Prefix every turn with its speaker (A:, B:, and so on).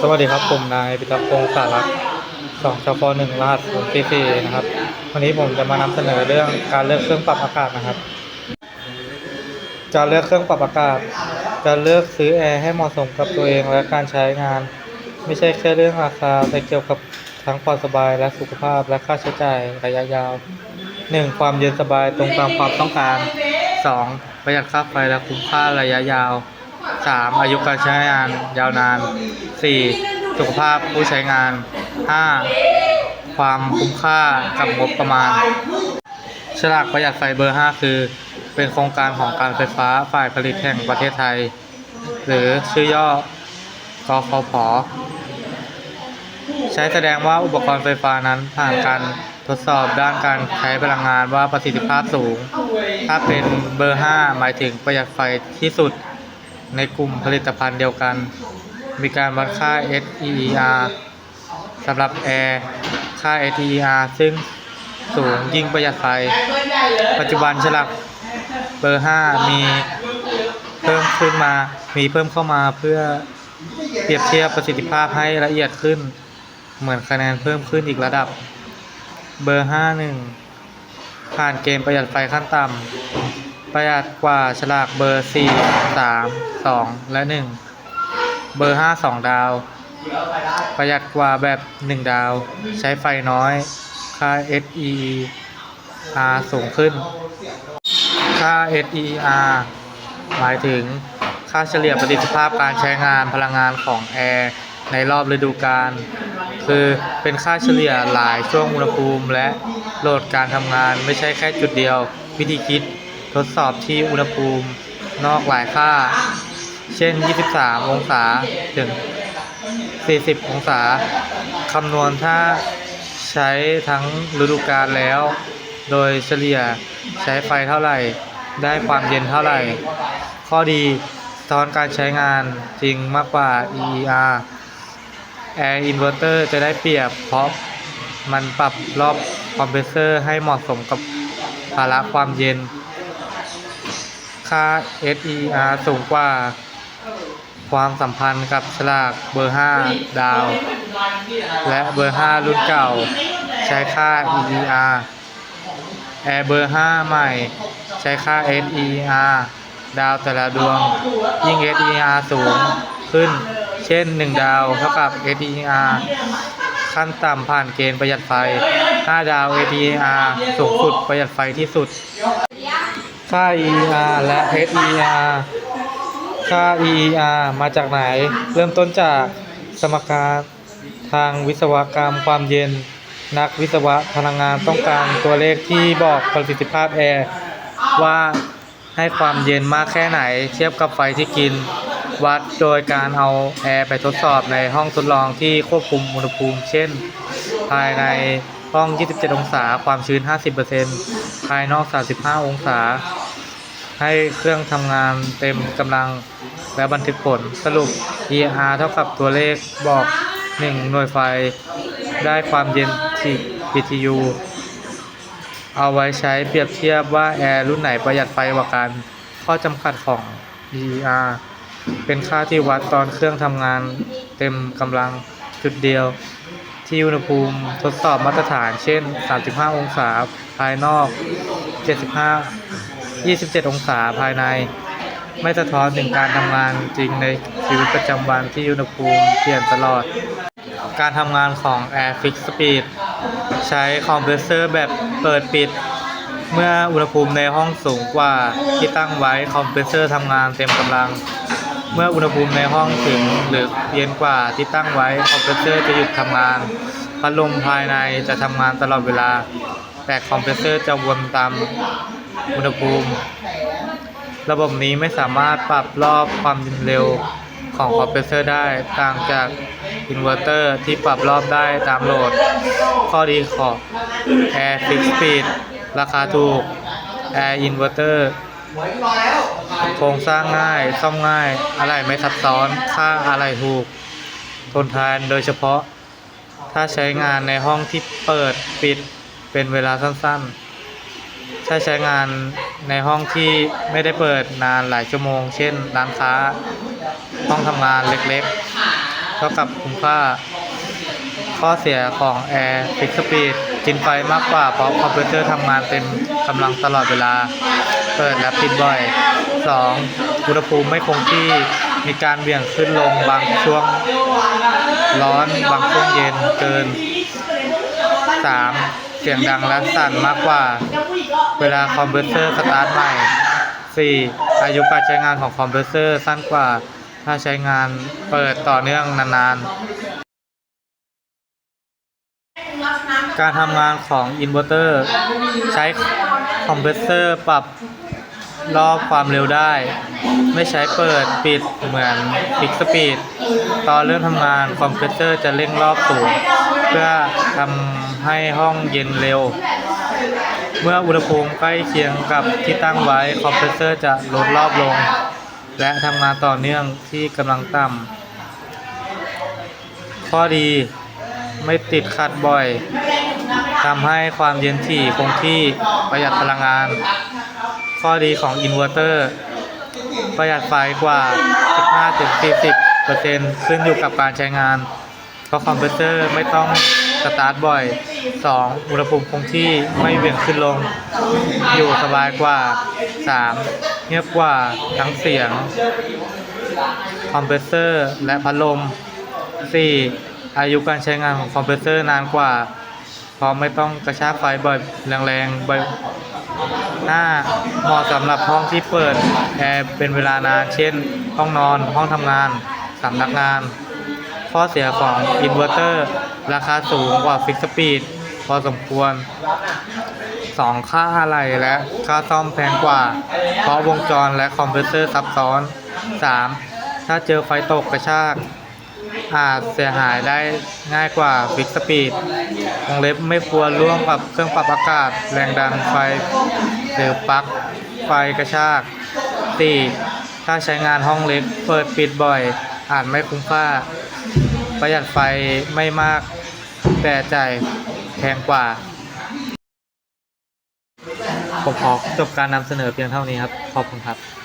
A: สวัสดีครับ ผมนายปิตาพงศ์สารักสองชฟหนึ่งรหัสศูนย์สี่นะครับ วันนี้ผมจะมานำเสนอเรื่องการเลือกเครื่องปรับอากาศนะครับการเลือกเครื่องปรับอากาศการเลือกซื้อแอร์ให้เหมาะสมกับตัวเองและการใช้งาน ไม่ใช่แค่เรื่องราคาแต่เกี่ยวกับทั้งความสบายและสุขภาพและค่าใช้จ่ายระยะยาว 1. ความเย็นสบายตรงตามความต้องการ 2. ประหยัดค่าไฟและคุ้มค่าระยะยาว 3. อายุการใช้งานยาวนาน 4. สุขภาพผู้ใช้งาน 5. ความคุ้มค่ากับงบประมาณ ฉลากประหยัดไฟเบอร์ 5 คือ เป็นโครงการของการไฟฟ้าฝ่ายผลิตแห่งประเทศไทย หรือชื่อย่อกฟผใช้แสดงว่าอุปกรณ์ไฟฟ้านั้นผ่านการทดสอบด้านการใช้พลังงานว่าประสิทธิภาพสูง ถ้าเป็นเบอร์ 5 หมายถึงประหยัดไฟที่สุด ในกลุ่มผลิตภัณฑ์เดียวกัน มีการวัดค่า SEER สำหรับแอร์ค่า SEER ซึ่งสูงยิ่งประหยัดไฟ ปัจจุบันฉลากเบอร์ 5 มีเพิ่มขึ้นมา มีเพิ่มเข้ามาเพื่อเปรียบเทียบประสิทธิภาพให้ละเอียดขึ้น เหมือนคะแนนเพิ่มขึ้นอีกระดับ เบอร์ 51 ผ่านเกณฑ์ประหยัดไฟขั้นต่ำ ประหยัดกว่าฉลากเบอร์ 4 3 2 และ 1 เบอร์ 5 2 ดาว ประหยัดกว่าแบบ 1 ดาว ใช้ไฟน้อย ค่า SEER สูงขึ้น ค่า SEER หมายถึงค่าเฉลี่ยประสิทธิภาพการใช้งานพลังงานของแอร์ในรอบฤดูกาลคือเป็นค่าเฉลี่ยหลายช่วงอุณหภูมิ และโหลดการทำงานไม่ใช่แค่จุดเดียว วิธีคิด ทดสอบที่อุณหภูมินอกหลายค่า เช่น 23 องศาถึง 40 องศา คำนวณถ้าใช้ทั้งฤดูกาลแล้ว โดยเฉลี่ยใช้ไฟเท่าไหร่ ได้ความเย็นเท่าไหร่ ข้อดีสะท้อนการใช้งานจริงมากกว่า EER Air Inverter จะได้เปรียบเพราะมันปรับรอบคอมเพรสเซอร์ให้เหมาะสมกับภาระความเย็น ค่า SER สูงกว่า ความสัมพันธ์กับฉลากเบอร์ 5 ดาว และเบอร์ 5 รุ่นเก่า ใช้ค่า EER Air เบอร์ 5 ใหม่ ใช้ค่า SER ดาวแต่ละดวง ยิ่ง SER สูงขึ้น เช่น 1 ดาวเท่ากับ SER ขั้นต่ำผ่านเกณฑ์ประหยัดไฟ 5 ดาว SER สูงสุดประหยัดไฟที่สุด ค่า er และ SER ค่า er มาจากไหน เริ่มต้นจากสมการทางวิศวกรรมความเย็น นักวิศวะพลังงานต้องการตัวเลขที่บอกประสิทธิภาพแอร์ว่าให้ความเย็นมากแค่ไหน เทียบกับไฟที่กิน วัดโดยการเอาแอร์ไปทดสอบในห้องทดลองที่ควบคุมอุณหภูมิ เช่น ภายใน ห้อง 27 องศา ความชื้น 50%ภายนอก 35 องศา ให้เครื่องทำงานเต็มกำลังและบันทึกผล สรุป ER เท่ากับตัวเลขบอก 1 หน่วยไฟ ได้ความเย็นที่ BTU เอาไว้ใช้เปรียบเทียบว่า แอร์รุ่นไหนประหยัดไฟกว่ากัน ข้อจำกัดของ ER เป็นค่าที่วัดตอนเครื่องทำงานเต็มกำลังจุดเดียว ที่อุณหภูมิทดสอบมาตรฐานเช่น 35 องศาภายนอก 75 27 องศาภายใน ไม่สะท้อนถึงการทำงานจริงในชีวิตประจำวันที่อุณหภูมิเปลี่ยนตลอด การทำงานของ Air Fix Speed ใช้คอมเพรสเซอร์แบบเปิดปิด เมื่ออุณหภูมิในห้องสูงกว่าที่ตั้งไว้คอมเพรสเซอร์ทำงานเต็มกำลัง เมื่ออุณหภูมิในห้องถึงหรือเย็นกว่าที่ตั้งไว้คอมเพรสเซอร์จะหยุดทำงาน พัดลมภายในจะทำงานตลอดเวลา แต่คอมเพรสเซอร์จะวนตามอุณหภูมิ ระบบนี้ไม่สามารถปรับรอบความเร็วของคอมเพรสเซอร์ได้ต่างจากอินเวอร์เตอร์ที่ปรับรอบได้ตามโหลด ข้อดีของ Air Fix Speed ราคาถูก Air Inverter โครงสร้างง่ายซ่อมง่าย อะไรไม่ซับซ้อนค่าอะไรถูก ทนทานโดยเฉพาะ ถ้าใช้งานในห้องที่เปิดปิดเป็นเวลาสั้นๆ ถ้าใช้งานในห้องที่ไม่ได้เปิดนานหลายชั่วโมง เช่น ร้านค้า ห้องทำงานเล็กๆ เท่ากับคุ้มค่า ข้อเสียของ Air Fix Speed กินไฟมากกว่าเพราะคอมพิวเตอร์ทำงานเต็มกำลังตลอดเวลา เปิดและปิดบ่อย 2. อุณหภูมิไม่คงที่มีการเบี่ยงขึ้นลงบางช่วงร้อนบางช่วงเย็นเกิน 3. เสียงดังและสั่นมากกว่า เวลาคอมเพิวเตอร์สตาร์ทใหม่ 4. อายุการใช้งานของคอมเพิวเตอร์สั้นกว่า ถ้าใช้งานเปิดต่อเนื่องนานๆ การทำงานของอินเวอร์เตอร์ ใช้คอมเพรสเซอร์ปรับ รอบความเร็วได้ ไม่ใช้เปิดปิดเหมือนฟิกสปีด ตอนเริ่มทำงานคอมเพรสเซอร์จะเร่งรอบสูง เพื่อทำให้ห้องเย็นเร็ว เมื่ออุณหภูมิใกล้เคียงกับที่ตั้งไว้คอมเพรสเซอร์จะลดรอบลง และทำงานต่อเนื่องที่กำลังต่ำข้อดีไม่ติดขัดบ่อยทำให้ความเย็นถี่คงที่ประหยัดพลังงาน ข้อดีของอินเวอร์เตอร์ประหยัดไฟกว่า 15-40%ขึ้นอยู่กับการใช้งาน เพราะคอมเพิวเตอร์ไม่ต้องสตาร์ทบ่อย 2. อุณหภูมิคงที่ไม่เวี่ยงขึ้นลง อยู่สบายกว่า 3. เงียบกว่าทั้งเสียง คอมเพรสเซอร์และพัดลม 4. อายุการใช้งานของคอมเพรสเซอร์นานกว่า เพราะไม่ต้องกระชากไฟบ่อยแรงๆ บ่อย 5. เหมาะสำหรับห้องที่เปิดแอร์เป็นเวลานาน เช่น ห้องนอน ห้องทำงานสำนักงาน ข้อเสียของอินเวอร์เตอร์ ราคาสูงกว่าฟิกสปีดพอสมควร 2. ค่าอะไหล่และค่าซ่อมแพงกว่า เพราะวงจรและคอมเพรสเซอร์ซับซ้อน 3. ถ้าเจอไฟตกกระชาก อาจเสียหายได้ง่ายกว่าฟิกสปีดวงเล็บไม่ควรร่วมกับเครื่องปรับอากาศ แรงดันไฟ หรือปลั๊กไฟกระชาก 4. ถ้าใช้งานห้องเล็กเปิดปิดบ่อย อาจไม่คุ้มค่า ประหยัดไฟไม่มาก แต่จ่ายแพงกว่า ผมขอจบการนำเสนอเพียงเท่านี้ครับ ขอบคุณครับ